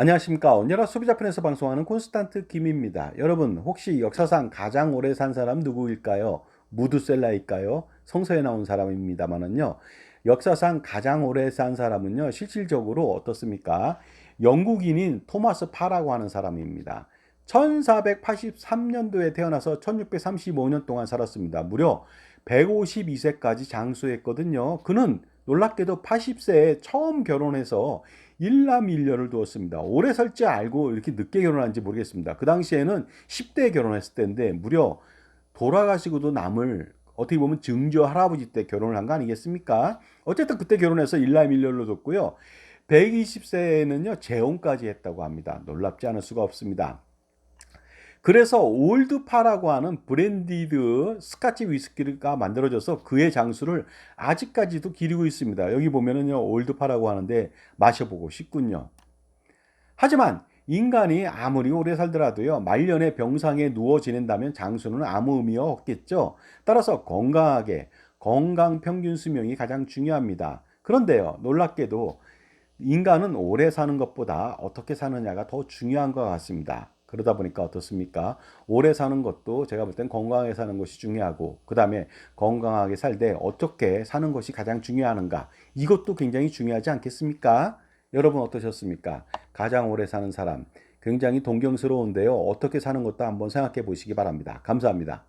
안녕하십니까. 언제나 소비자 편에서 방송하는 콘스탄트 김입니다. 여러분, 혹시 역사상 가장 오래 산 사람 누구일까요? 무드셀라일까요? 성서에 나온 사람입니다만은요. 역사상 가장 오래 산 사람은요, 실질적으로 어떻습니까? 영국인인 토마스 파라고 하는 사람입니다. 1483년도에 태어나서 1635년 동안 살았습니다. 무려 152세까지 장수했거든요. 그는 놀랍게도 80세에 처음 결혼해서 일남일녀를 두었습니다. 오래 살지 알고 이렇게 늦게 결혼한지 모르겠습니다. 그 당시에는 10대에 결혼했을 때인데 무려 돌아가시고도 남을 어떻게 보면 증조 할아버지 때 결혼을 한 거 아니겠습니까? 어쨌든 그때 결혼해서 일남일녀를 뒀고요. 120세에는요 재혼까지 했다고 합니다. 놀랍지 않을 수가 없습니다. 그래서 올드파라고 하는 브랜디드 스카치 위스키가 만들어져서 그의 장수를 아직까지도 기리고 있습니다. 여기 보면은요 올드파라고 하는데 마셔보고 싶군요. 하지만 인간이 아무리 오래 살더라도요 말년에 병상에 누워 지낸다면 장수는 아무 의미가 없겠죠. 따라서 건강하게 건강 평균 수명이 가장 중요합니다. 그런데요 놀랍게도 인간은 오래 사는 것보다 어떻게 사느냐가 더 중요한 것 같습니다. 그러다 보니까 어떻습니까? 오래 사는 것도 제가 볼 땐 건강하게 사는 것이 중요하고, 그 다음에 건강하게 살 때 어떻게 사는 것이 가장 중요한가? 이것도 굉장히 중요하지 않겠습니까? 여러분 어떠셨습니까? 가장 오래 사는 사람. 굉장히 동경스러운데요. 어떻게 사는 것도 한번 생각해 보시기 바랍니다. 감사합니다.